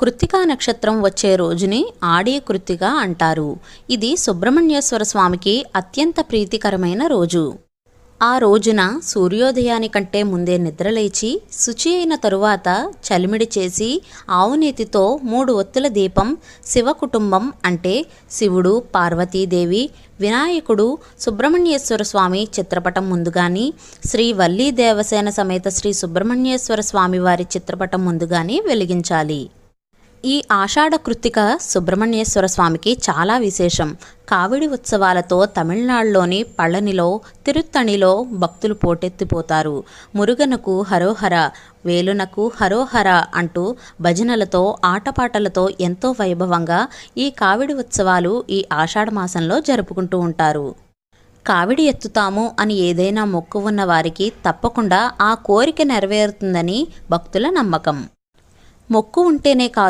కృత్తికా నక్షత్రం వచ్చే రోజుని ఆడి కృత్తిక అంటారు. ఇది సుబ్రహ్మణ్యేశ్వర స్వామికి అత్యంత ప్రీతికరమైన రోజు. ఆ రోజున సూర్యోదయానికంటే ముందే నిద్రలేచి శుచి అయిన తరువాత చలిమిడి చేసి ఆవునేతితో మూడు ఒత్తుల దీపం శివ కుటుంబం అంటే శివుడు పార్వతీదేవి వినాయకుడు సుబ్రహ్మణ్యేశ్వర స్వామి చిత్రపటం ముందు కానీ శ్రీ వల్లీ దేవసేన సమేత శ్రీ సుబ్రహ్మణ్యేశ్వర స్వామి వారి చిత్రపటం ముందు కానీ వెలిగించాలి. ఈ ఆషాఢ కృత్తిక సుబ్రహ్మణ్యేశ్వర స్వామికి చాలా విశేషం. కావిడి ఉత్సవాలతో తమిళనాడులోని పళ్ళనిలో తిరుత్తణిలో భక్తులు పోటెత్తిపోతారు. మురుగనకు హరోహర వేలునకు హరోహర అంటూ భజనలతో ఆటపాటలతో ఎంతో వైభవంగా ఈ కావిడి ఉత్సవాలు ఈ ఆషాఢ మాసంలో జరుపుకుంటూ ఉంటారు. కావిడి ఎత్తుతాము అని ఏదైనా మొక్కు ఉన్న వారికి తప్పకుండా ఆ కోరిక నెరవేరుతుందని భక్తుల నమ్మకం. మొక్కు ఉంటేనే కాదు